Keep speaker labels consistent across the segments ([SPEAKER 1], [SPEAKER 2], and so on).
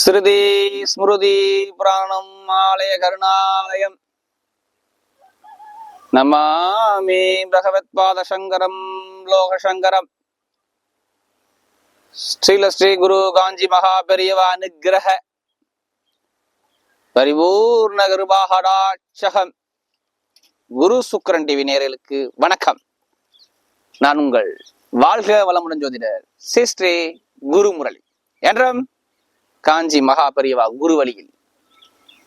[SPEAKER 1] ஸ்ருதி ஸ்மிருதி புராணம் ஆலய கருணாலயம். நமாமி பகவத் பாத சங்கரம் லோக சங்கரம் ஸ்ரீல ஸ்ரீ குரு காஞ்சி மகா பெரியவா அனுகிரக. பரிபூர்ண கிருபாகடாட்சகம். குரு சுக்கரன் டிவி நேரலுக்கு வணக்கம். நான் உங்கள் வாழ்க வளமுடன் ஜோதிடர் ஸ்ரீ ஸ்ரீ குரு முரளி என்றும் காஞ்சி மகா பெரியவா குரு வழியில்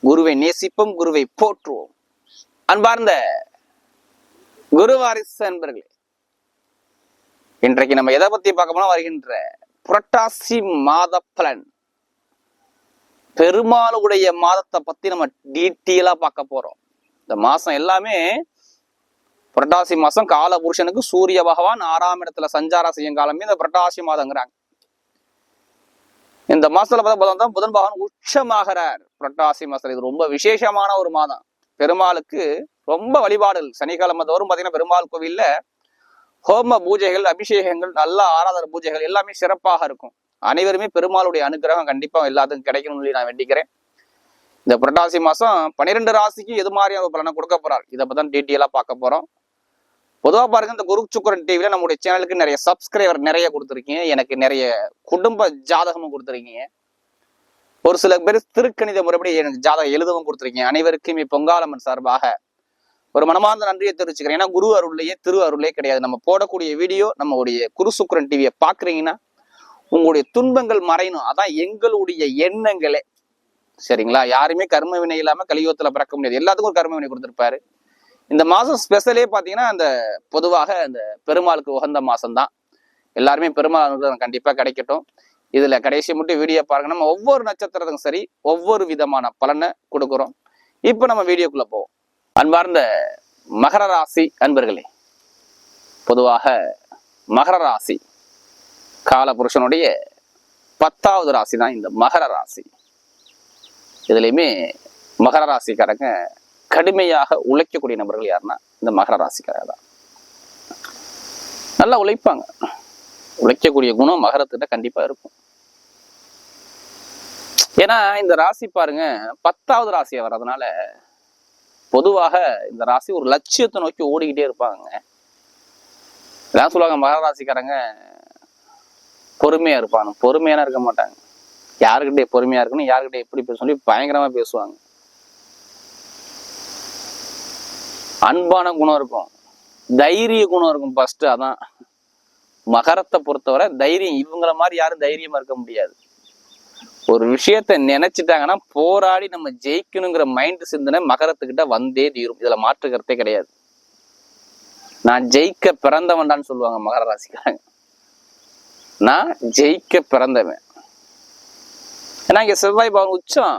[SPEAKER 1] குருவை நேசிப்போம் குருவை போற்றுவோம். அன்பார்ந்த குருவாரிசு அன்பர்களே இன்றைக்கு நம்ம எதை பத்தி பார்க்க போனா வருகின்ற புரட்டாசி மாத பலன் பெருமாளுடைய மாதத்தை பத்தி நம்ம டீட்டெயிலா பார்க்க போறோம். இந்த மாசம் எல்லாமே புரட்டாசி மாசம் கால புருஷனுக்கு சூரிய பகவான் ஆறாம் இடத்துல சஞ்சாரம் செய்யும் காலமே இந்த புரட்டாசி மாதங்கிறாங்க. இந்த மாசத்துல பார்த்தா புதன் பகவான் உச்சமாகிறார். புரட்டாசி மாசத்துல. இது ரொம்ப விசேஷமான ஒரு மாதம். பெருமாளுக்கு ரொம்ப வழிபாடுகள். சனிக்கிழமை தோறும் பார்த்தீங்கன்னா பெருமாள் கோவில்ல ஹோம பூஜைகள் அபிஷேகங்கள் நல்ல ஆராதன பூஜைகள் எல்லாமே சிறப்பாக இருக்கும். அனைவருமே பெருமாளுடைய அனுகிரகம் கண்டிப்பா எல்லாத்துக்கும் கிடைக்கணும்னு சொல்லி நான் வேண்டிக்கிறேன். இந்த புரட்டாசி மாசம் பன்னிரெண்டு ராசிக்கு எது மாதிரியான ஒரு பலனை கொடுக்க போறார்? இதை பத்தி டீட்டெயிலா பார்க்க போறோம். பொதுவாக பாருங்க இந்த குரு சுக்கரன் டிவியில் நம்முடைய சேனலுக்கு நிறைய சப்ஸ்கிரைபர் நிறைய கொடுத்துருக்கீங்க. எனக்கு நிறைய குடும்ப ஜாதகமும் கொடுத்துருக்கீங்க. ஒரு சில பேர் திருக்கணித முறைப்படி எனக்கு ஜாதகம் எழுதவும் கொடுத்துருக்கீங்க. அனைவருக்கும் பொங்காலம்மன் சார்பாக ஒரு மனமார்ந்த நன்றியை தெரிவிச்சுக்கிறேன். ஏன்னா குரு அருள்லையே திரு அருளே கிடையாது. நம்ம போடக்கூடிய வீடியோ நம்மளுடைய குரு சுக்கரன் டிவியை பார்க்குறீங்கன்னா உங்களுடைய துன்பங்கள் மறையணும். அதான் எங்களுடைய எண்ணங்களே. சரிங்களா? யாருமே கர்ம வினை இல்லாமல் கலியுகத்தில் பிறக்க முடியாது. எல்லாத்துக்கும் ஒரு கர்ம வினை கொடுத்துருப்பாரு. இந்த மாதம் ஸ்பெஷலே பார்த்தீங்கன்னா அந்த பொதுவாக அந்த பெருமாளுக்கு உகந்த மாதம்தான் எல்லாருமே பெருமாள் அனுகிரகம் கண்டிப்பாக கிடைக்கட்டும். இதில் கடைசி மட்டும் வீடியோ பாருங்க. நம்ம ஒவ்வொரு நட்சத்திரத்துக்கும் சரி ஒவ்வொரு விதமான பலனை கொடுக்குறோம். இப்போ நம்ம வீடியோக்குள்ளே போவோம். அன்பார்ந்த மகர ராசி அன்பர்களே பொதுவாக மகர ராசி காலபுருஷனுடைய பத்தாவது ராசி தான் இந்த மகர ராசி. இதுலேயுமே மகர ராசிக்காரங்க கடுமையாக உழைக்கக்கூடிய நபர்கள் யாருன்னா இந்த மகர ராசிக்காரர் தான். நல்லா உழைப்பாங்க. உழைக்கக்கூடிய குணம் மகரத்துக்கிட்ட கண்டிப்பா இருக்கும். ஏன்னா இந்த ராசி பாருங்க பத்தாவது ராசியை வர்றதுனால பொதுவாக இந்த ராசி ஒரு லட்சியத்தை நோக்கி ஓடிக்கிட்டே இருப்பாங்க. எல்லாம் சொல்லுவாங்க மகர ராசிக்காரங்க பொறுமையா இருப்பாங்க. பொறுமையான இருக்க மாட்டாங்க. யாருக்கிட்டே பொறுமையா இருக்கணும் யாருக்கிட்டே எப்படி பேச சொல்லி பயங்கரமா பேசுவாங்க. அன்பான குணம் இருக்கும். தைரிய குணம் இருக்கும் ஃபர்ஸ்ட் அதான். மகரத்தை பொறுத்தவரை தைரியம் இவங்கள மாதிரி யாரும் தைரியமா இருக்க முடியாது. ஒரு விஷயத்த நினைச்சிட்டாங்கன்னா போராடி நம்ம ஜெயிக்கணுங்கிற மைண்ட் சிந்தனை மகரத்துக்கிட்ட வந்தே தீரும். இதுல மாற்றுக்கிறதே கிடையாது. நான் ஜெயிக்க பிறந்தவன்டான்னு சொல்லுவாங்க மகர ராசிக்காரங்க. நான் ஜெயிக்க பிறந்தவன். ஏன்னா இங்க செவ்வாய் பவன் உச்சம்.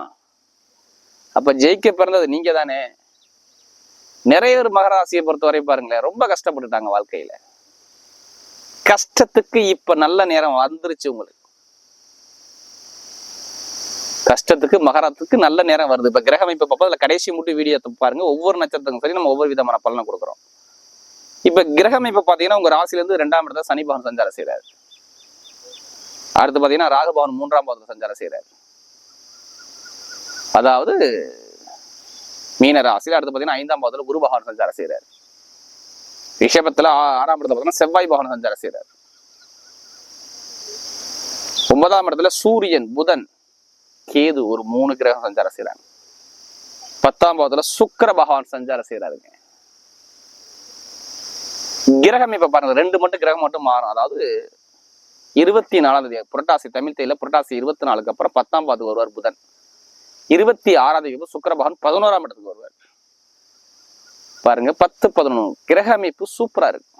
[SPEAKER 1] அப்ப ஜெயிக்க பிறந்தது நீங்க தானே நிறைய பேர் மகராசியை பொறுத்தவரை பாருங்களேன் ரொம்ப கஷ்டப்பட்டுட்டாங்க வாழ்க்கையில. கஷ்டத்துக்கு இப்ப நல்ல நேரம் வந்துருச்சு உங்களுக்கு. கஷ்டத்துக்கு மகரத்துக்கு நல்ல நேரம் வருது. இப்ப கிரகம் இப்ப பார்ப்போம் கடைசி மட்டும் வீடியோ பாருங்க. ஒவ்வொரு நட்சத்திரத்துக்கும் சரி நம்ம ஒவ்வொரு விதமான பலனை கொடுக்குறோம். இப்ப கிரகம் இப்ப பாத்தீங்கன்னா உங்க ராசில இருந்து ரெண்டாம் இடத்துல சனி பவன் சஞ்சாரம் செய்யறாரு அடுத்து பாத்தீங்கன்னா ராகுபவன் மூன்றாம் பாவத்துல சஞ்சாரம் செய்யறாரு அதாவது மீன ராசியில அடுத்து பாத்தீங்கன்னா ஐந்தாம் பாதத்தில் குரு பகவான் சஞ்சாரம் செய்கிறார் ரிஷபத்தில் ஆறாம் இடத்துல பார்த்தீங்கன்னா செவ்வாய் பகவான் சஞ்சாரம் செய்கிறார் ஒன்பதாம் இடத்துல சூரியன் புதன் கேது ஒரு மூணு கிரகம் சஞ்சாரம் செய்கிறாங்க பத்தாம் பாவத்துல சுக்கிர பகவான் சஞ்சாரம் செய்யறாருங்க கிரகம் இப்ப பாருங்க ரெண்டு மட்டும் கிரகம் மட்டும் மாறும். அதாவது இருபத்தி நாலாம் தேதி புரட்டாசி தமிழ் தேதியில புரட்டாசி இருபத்தி நாலுக்கு அப்புறம் பத்தாம் பாவத்துக்கு வருவார் புதன். இருபத்தி ஆறாம் தேதி சுக்கர பகவான் பதினோராம் இடத்துக்கு வருவார். பாருங்க பத்து பதினொன்று கிரக அமைப்பு சூப்பரா இருக்கு.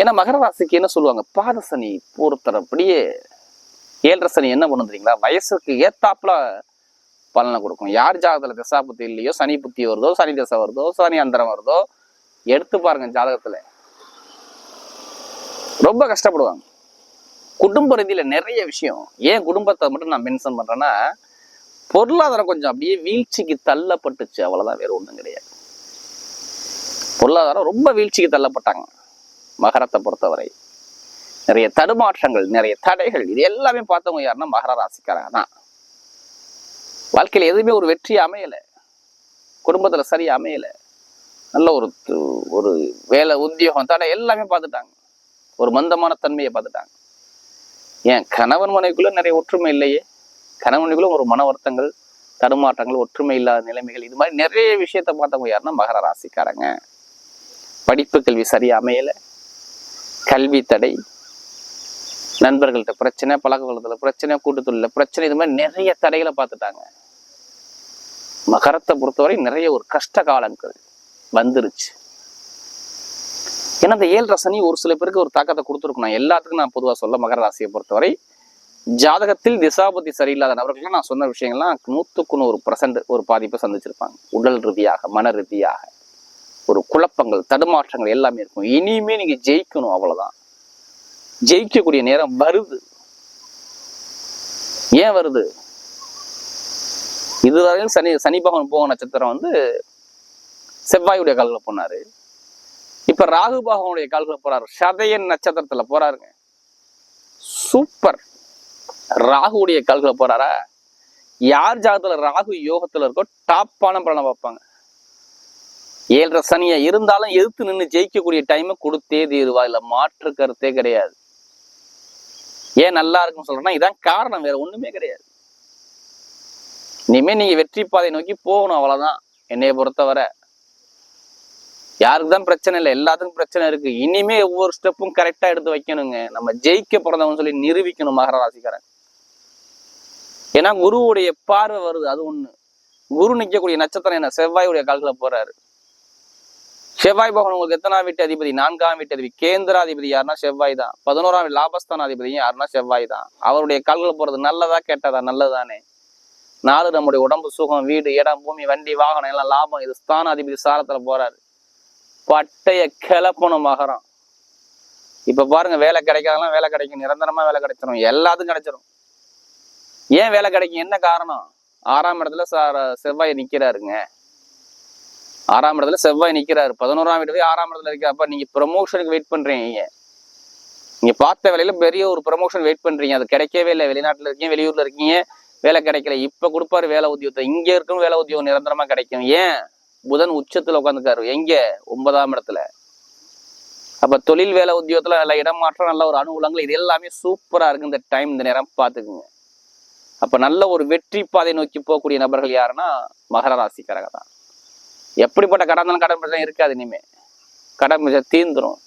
[SPEAKER 1] ஏன்னா மகர ராசிக்கு என்ன சொல்லுவாங்க? பாத சனி அப்படியே ஏழரை சனி என்ன பண்ணும் தெரியுங்களா? வயசுக்கு ஏத்தாப்புல பலனை கொடுக்கும். யார் ஜாதகத்துல திசா புத்தி இல்லையோ சனி புத்தி வருதோ சனி திசை வருதோ சனி அந்தரம் வருதோ எடுத்து பாருங்க ஜாதகத்துல. ரொம்ப கஷ்டப்படுவாங்க. குடும்ப ரீதியில நிறைய விஷயம். ஏன் குடும்பத்தை மட்டும் நான் மென்ஷன் பண்றேன்னா பொருளாதாரம் கொஞ்சம் அப்படியே வீழ்ச்சிக்கு தள்ளப்பட்டுச்சு. அவ்வளவுதான் வேற ஒண்ணும் கிடையாது. பொருளாதாரம் ரொம்ப வீழ்ச்சிக்கு தள்ளப்பட்டாங்க மகரத்தை பொறுத்தவரை. நிறைய தடுமாற்றங்கள் நிறைய தடைகள் இது எல்லாமே பார்த்தவங்க யாருன்னா மகர ராசிக்காரங்க தான். வாழ்க்கையில எதுவுமே ஒரு வெற்றி அமையலை. குடும்பத்துல சரியா அமையலை. நல்ல ஒரு ஒரு வேலை உத்தியோகம் தடை எல்லாமே பார்த்துட்டாங்க. ஒரு மந்தமான தன்மையை பார்த்துட்டாங்க. ஏன் கணவன் மனைவிக்குள்ள நிறைய ஒற்றுமை இல்லையே? கணவன் மனைவிக்குள்ள ஒரு மன வருத்தங்கள் தடுமாற்றங்கள் ஒற்றுமை இல்லாத நிலைமைகள் இது மாதிரி நிறைய விஷயத்த பார்த்தவங்க யாருன்னா மகர ராசிக்காரங்க. படிப்பு கல்வி சரியா அமையல. கல்வி தடை. நண்பர்கள்ட்ட பிரச்சனை பழக்க வழக்கத்துல பிரச்சனை கூட்டத்தொழில பிரச்சனை இது மாதிரி நிறைய தடைகளை பார்த்துட்டாங்க. மகரத்தை பொறுத்தவரை நிறைய ஒரு கஷ்ட காலங்கள் வந்துருச்சு. ஏன்னா இந்த ஏழு ரசனி ஒரு சில பேருக்கு ஒரு தாக்கத்தை கொடுத்துருக்கும். நான் எல்லாத்துக்கும் நான் பொதுவாக சொல்ல மகர ராசியை பொறுத்தவரை ஜாதகத்தில் திசாபதி சரியில்லாத நபர்கள் நான் சொன்ன விஷயங்கள்லாம் நூற்றுக்கு நூறு பர்சன்ட் ஒரு பாதிப்பை சந்திச்சிருப்பாங்க. உடல் ரீதியாக மன ரீதியாக ஒரு குழப்பங்கள் தடுமாற்றங்கள் எல்லாமே இருக்கும். இனியுமே நீங்கள் ஜெயிக்கணும் அவ்வளோதான் ஜெயிக்கக்கூடிய நேரம் வருது. ஏன் வருது? இதுவரையும் சனி சனி பகவான் போக நட்சத்திரம் வந்து செவ்வாயுடைய காலில் போனாரு. இப்ப ராகு பகவானுடைய கால்களை போறாரு. சதயன் நட்சத்திரத்துல போறாருங்க. சூப்பர் ராகுடைய கால்களை போறாரா? யார் ஜாதத்துல ராகு யோகத்துல இருக்கோ டாப்பான பலனை பார்ப்பாங்க. ஏழரை சனியா இருந்தாலும் எதிர்த்து நின்று ஜெயிக்கக்கூடிய டைமை கொடுத்தே தீருவா. இல்ல மாற்று கருத்தே கிடையாது. ஏன் நல்லா இருக்குன்னு சொல்றேன்னா இதான் காரணம். வேற ஒண்ணுமே கிடையாது. இனிமே நீங்க வெற்றி பாதை நோக்கி போகணும் அவ்வளவுதான். என்னைய பொறுத்தவரை. யாருக்கு தான் பிரச்சனை இல்லை எல்லாத்துக்கும் பிரச்சனை இருக்கு. இனிமே ஒவ்வொரு ஸ்டெப்பும் கரெக்டா எடுத்து வைக்கணுங்க. நம்ம ஜெயிக்க பிறந்தவன் சொல்லி நிரூபிக்கணும் மகர ராசிக்காரன் ஏன்னா குருவுடைய பார்வை வருது அது ஒண்ணு. குரு நிற்கக்கூடிய நட்சத்திரம் என்ன? செவ்வாயுடைய கால்களை போறாரு. செவ்வாய் பகவான் உங்களுக்கு எத்தனாம் வீட்டு அதிபதி? நான்காம் வீட்டு அதிபதி. கேந்திராதிபதி யாருன்னா செவ்வாய் தான். பதினோராம் வீட்டு லாபஸ்தான அதிபதி யாருன்னா செவ்வாய் தான். அவருடைய கால்களை போறது நல்லதா கேட்டதா? நல்லதானே. நாலு நம்முடைய உடம்பு சுகம் வீடு இடம் பூமி வண்டி வாகனம் எல்லாம் லாபம். இது ஸ்தான அதிபதி சாரத்துல போறாரு. பட்டைய கிளப்பணும் மகரம். இப்ப பாருங்க வேலை கிடைக்காதெல்லாம் வேலை கிடைக்கும். நிரந்தரமா வேலை கிடைச்சிரும். எல்லாத்துக்கும் கிடைச்சிரும். ஏன் வேலை கிடைக்கும்? என்ன காரணம்? ஆறாம் இடத்துல சா- செவ்வாய் நிக்கிறாருங்க. ஆறாம் இடத்துல செவ்வாய் நிக்கிறாரு. பதினோராம் வீடு போய் ஆறாம் இடத்துல இருக்கு. அப்ப நீங்க ப்ரமோஷனுக்கு வெயிட் பண்றீங்க நீங்க பார்த்த வேலையில பெரிய ஒரு ப்ரமோஷன் வெயிட் பண்றீங்க. அது கிடைக்கவே இல்லை. வெளிநாட்டுல இருக்கீங்க வெளியூர்ல இருக்கீங்க. வேலை கிடைக்கல. இப்ப கொடுப்பாரு வேலை உத்தியோகத்தை. இங்க இருக்கும் வேலை உத்தியோகம் நிரந்தரமா கிடைக்கும். ஏன்? புதன் உச்சத்துல உட்காந்துக்காரு எங்க? ஒன்பதாம் இடத்துல. அப்ப தொழில் வேலை உத்தியோகத்துல நல்ல இடமாற்றம் நல்ல ஒரு அனுகூலங்கள் இது எல்லாமே சூப்பரா இருக்கு இந்த டைம் இந்த நேரம் பார்த்துக்குங்க. அப்ப நல்ல ஒரு வெற்றி பாதை நோக்கி போகக்கூடிய நபர்கள் யாருன்னா மகர ராசிக்காரங்க தான். எப்படிப்பட்ட கடன் இருந்தாலும் கடன் பிரச்சனை இருக்காது இனிமே. கடன் பிரச்சனை தீர்ந்துரும்.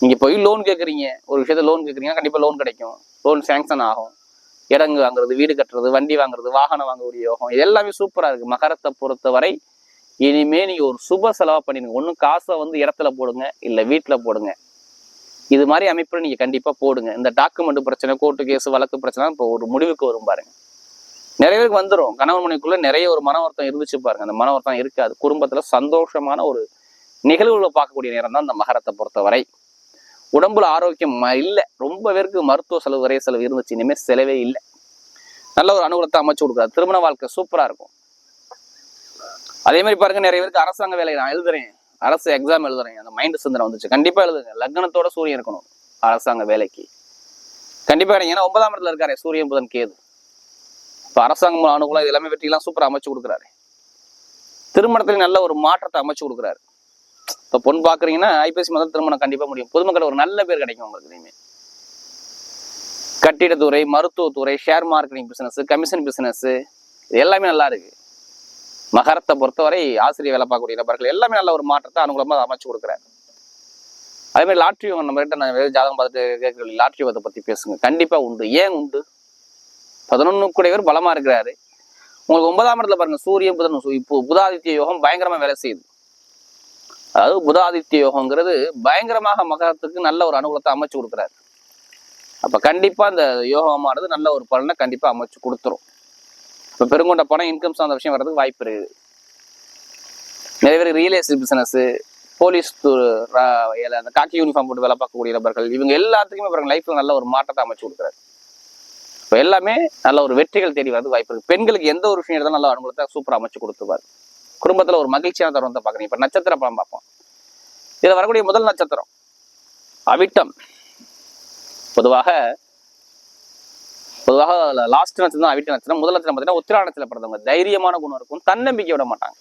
[SPEAKER 1] நீங்க போய் லோன் கேக்குறீங்க. ஒரு விஷயத்த லோன் கேட்குறீங்கன்னா கண்டிப்பா லோன் கிடைக்கும். லோன் சேங்ஷன் ஆகும். இடங்கு வாங்குறது வீடு கட்டுறது வண்டி வாங்குறது வாகனம் வாங்கக்கூடிய யோகம் இது எல்லாமே சூப்பரா இருக்கு. மகரத்தை பொறுத்தவரை இனிமே நீங்க ஒரு சுப செலவா பண்ணிடுங்க. ஒன்றும் காசை வந்து இடத்துல போடுங்க இல்ல வீட்டுல போடுங்க. இது மாதிரி அமைப்பில் நீங்க கண்டிப்பா போடுங்க. இந்த டாக்குமெண்ட் பிரச்சனை கோர்ட்டு கேஸ் வழக்கு பிரச்சனை இப்போ ஒரு முடிவுக்கு வரும் பாருங்க. நிறைய பேருக்கு வந்துடும் கணவன் மனைவிக்குள்ள நிறைய ஒரு மன வருத்தம் இருந்துச்சு பாருங்க. அந்த மன வருத்தம் இருக்காது. குடும்பத்துல சந்தோஷமான ஒரு நிகழ்வுகளை பார்க்கக்கூடிய நேரம் தான் இந்த மகரத்தை பொறுத்தவரை. உடம்புல ஆரோக்கியம் இல்லை. ரொம்ப பேருக்கு மருத்துவ செலவு விரைய செலவு இருந்துச்சு. இனிமேல் செலவே இல்லை. நல்ல ஒரு அனுகூலத்தை அமைச்சு கொடுக்குறாரு. திருமண வாழ்க்கை சூப்பராக இருக்கும். அதே மாதிரி பாருங்க நிறைய பேருக்கு அரசாங்க வேலை நான் எழுதுறேன். அரசு எக்ஸாம் எழுதுறேன். அந்த மைண்ட் சிந்தனை வந்துச்சு. கண்டிப்பா எழுதுங்க. லக்னத்தோட சூரியன் இருக்கணும் அரசாங்க வேலைக்கு. கண்டிப்பா ஏன்னா ஒன்பதாம் இடத்துல இருக்காரு சூரியன் புதன் கேது. இப்ப அரசாங்கம் அனுகூலம் இது எல்லாமே வெற்றிலாம் சூப்பராக அமைச்சு கொடுக்குறாரு. திருமணத்துல நல்ல ஒரு மாற்றத்தை அமைச்சு கொடுக்குறாரு. இப்ப பொண்ணு பாக்குறீங்கன்னா ஐபிஎஸ் முதல் திருமணம் கண்டிப்பா முடியும். பொதுமக்கள் ஒரு நல்ல பேர் கிடைக்கும் உங்களுக்கு இனிமே. கட்டிடத்துறை மருத்துவத்துறை share marketing business commission business இது எல்லாமே நல்லா இருக்கு. மகரத்தை பொறுத்தவரை ஆசிரியர் வேலை பார்க்கக்கூடிய நபர்கள் எல்லாமே நல்ல ஒரு மாற்றத்தை அனுகூலமாக அமைச்சு கொடுக்குறாரு அதே மாதிரி லாட்ரி நம்ம கிட்ட நான் ஜாதகம் பார்த்துட்டு கேட்கல லாட்ரி வத்தை பற்றி பேசுங்க. கண்டிப்பாக உண்டு. ஏன் உண்டு? பதினொன்னு கூடியவர் பலமாக இருக்கிறாரு. உங்களுக்கு ஒன்பதாம் இடத்துல பாருங்க சூரியன் புதன் இப்போ புதாதித்ய யோகம் பயங்கரமாக வேலை செய்யுது. அதாவது புதாதித்ய யோகங்கிறது பயங்கரமாக மகரத்துக்கு நல்ல ஒரு அனுகூலத்தை அமைச்சு கொடுக்குறாரு. அப்போ கண்டிப்பாக அந்த யோகமானது நல்ல ஒரு பலனை கண்டிப்பாக அமைச்சு கொடுத்துரும். இப்போ பெருங்கொண்ட பணம் இன்கம் சார்ந்த விஷயம் வர்றதுக்கு வாய்ப்பு இருக்குது. நிறைய பேர் ரியல் எஸ்டேட் பிசினஸ் போலீஸ் அந்த காக்கி யூனிஃபார்ம் போட்டு வேலை பார்க்கக்கூடிய நபர்கள் இவங்க எல்லாத்துக்குமே பாருங்க லைஃப்ல நல்ல ஒரு மாற்றத்தை அமைச்சு கொடுக்குறாரு. இப்போ எல்லாமே நல்ல ஒரு வெற்றிகள் தேடி வரது வாய்ப்பு இருக்கு பெண்களுக்கு எந்த ஒரு விஷயம் எடுத்தாலும் நல்ல அனுகூலத்தை சூப்பரா அமைச்சு கொடுத்துருவார். குடும்பத்துல ஒரு மகிழ்ச்சியான தருணத்தை பார்க்குறீங்க இப்ப நட்சத்திர படம் பார்ப்போம். இதுல வரக்கூடிய முதல் நட்சத்திரம் அவிட்டம். பொதுவாக பொதுவாக லாஸ்ட் நட்சத்திரம் தான் அவிட்ட நட்சத்திரம் முதல் நட்சத்திரம் பார்த்தீங்கன்னா உத்திராடத்தில் பிறந்தவங்க தைரியமான குணம் இருக்கும். தன்னம்பிக்கை விட மாட்டாங்க.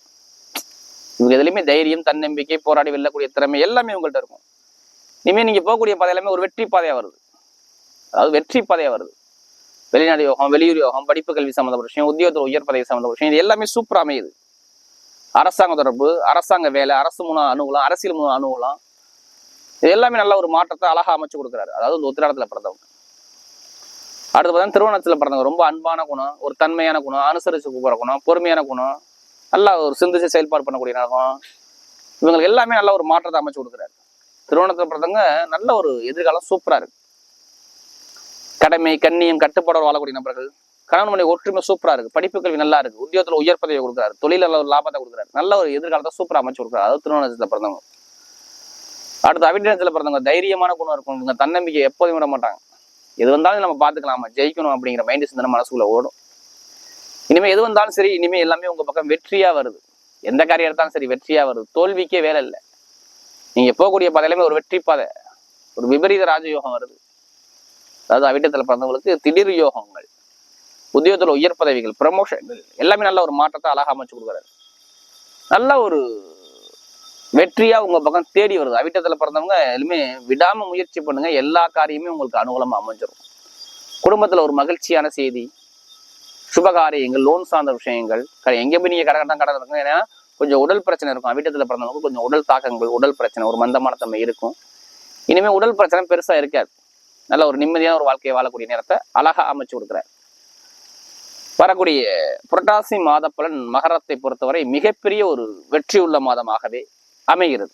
[SPEAKER 1] இவங்க எதுலையுமே தைரியம் தன்னம்பிக்கை போராடி வெல்லக்கூடிய திறமை எல்லாமே உங்கள்கிட்ட இருக்கும். இனிமேல் நீங்க போகக்கூடிய பாதை எல்லாமே ஒரு வெற்றி பாதையா வருது. அதாவது வெற்றி பாதையா வருது. வெளிநாடு யோகம் வெளியூர் யோகம் படிப்பு கல்வி சம்மந்தப்பட்ட விஷயம் உத்தியோகத்தில் உயர் பதவி சம்மந்தப்பட்ட விஷயம் இது எல்லாமே சூப்பராக அமையுது. அரசாங்க தொடர்பு அரசாங்க வேலை அரசு மூலம் அணுகலாம் அரசியல் மூலம் அணுகலாம். இது எல்லாமே நல்ல ஒரு மாற்றத்தை அழகா அமைச்சு கொடுக்குறாரு. அதாவது இந்த உத்திராடத்தில் பிறந்தவங்க அடுத்து பார்த்தீங்கன்னா திருவண்ணத்தில் பிறந்தவங்க. ரொம்ப அன்பான குணம் ஒரு தன்மையான குணம் அனுசரித்து போகிற குணம் பொறுமையான குணம் நல்லா ஒரு சிந்திச்சு செயல்பாடு பண்ணக்கூடிய நகம் இவங்களுக்கு எல்லாமே நல்ல ஒரு மாற்றத்தை அமைச்சு கொடுக்குறாரு. திருவண்ணத்தில் பிறந்தவங்க நல்ல ஒரு எதிர்காலம் சூப்பரா இருக்கு. கடமை கண்ணியம் கட்டுப்பாடோடு வாழக்கூடிய நபர்கள். கணவன் மனைவி ஒற்றுமை சூப்பரா இருக்கு. படிப்பு கல்வி நல்லா இருக்கு. உத்தியோகத்தில் உயர் பதவியை கொடுக்குறாரு. தொழில நல்ல ஒரு லாபத்தை கொடுக்குறாரு. நல்ல ஒரு எதிர்காலத்தை சூப்பரா அமைச்சு கொடுக்குறாரு. அதாவது திருவண்ணத்தில் பிறந்தவங்க. அடுத்து அவிடத்தில் பிறந்தவங்க தைரியமான குணம் இருக்கும். இவங்க தன்னம்பிக்கை எப்போதும் விட மாட்டாங்க. எது வந்தாலும் நம்ம பார்த்துக்கலாமா ஜெயிக்கணும் அப்படிங்கிற மைண்ட் சிந்தனை மனசுக்குள்ள ஓடும். இனிமேல் எது வந்தாலும் சரி இனிமேல் எல்லாமே உங்கள் பக்கம் வெற்றியாக வருது. எந்த காரியம் எடுத்தாலும் சரி வெற்றியாக வருது. தோல்விக்கே வேலை இல்லை. நீங்கள் போகக்கூடிய பாதையிலுமே ஒரு வெற்றி பாதை. ஒரு விபரீத ராஜயோகம் வருது. அதாவது அவிட்டத்தில் பிறந்தவங்களுக்கு திடீர் யோகங்கள் உத்தியோகத்தில் உயர் பதவிகள் ப்ரமோஷன்கள் எல்லாமே நல்ல ஒரு மாற்றத்தை அழகாக அமைச்சு கொடுக்குறாரு. நல்ல ஒரு வெற்றியா உங்க பக்கம் தேடி வருது. அவிட்டத்துல பிறந்தவங்க எல்லாமே விடாம முயற்சி பண்ணுங்க. எல்லா காரியமே உங்களுக்கு அனுகூலமா அமைஞ்சிரும். குடும்பத்துல ஒரு மகிழ்ச்சியான செய்தி சுபகாரியங்கள் லோன் சார்ந்த விஷயங்கள். க- எங்க போய் நீங்க கடை கடன் கடை இருக்கும் ஏன்னா கொஞ்சம் உடல் பிரச்சனை இருக்கும். அவிட்டத்துல பிறந்தவங்க கொஞ்சம் உடல் தாக்கங்கள் உடல் பிரச்சனை ஒரு மந்தமான தன்மை இருக்கும். இனிமே உடல் பிரச்சனை பெருசா இருக்காது. நல்ல ஒரு நிம்மதியான ஒரு வாழ்க்கையை வாழக்கூடிய நேரத்தை அழகா அமைச்சு கொடுக்குறாரு. வரக்கூடிய புரட்டாசி மாத பலன் மகரத்தை பொறுத்தவரை மிகப்பெரிய ஒரு வெற்றி உள்ள மாதமாகவே அமைகிறது.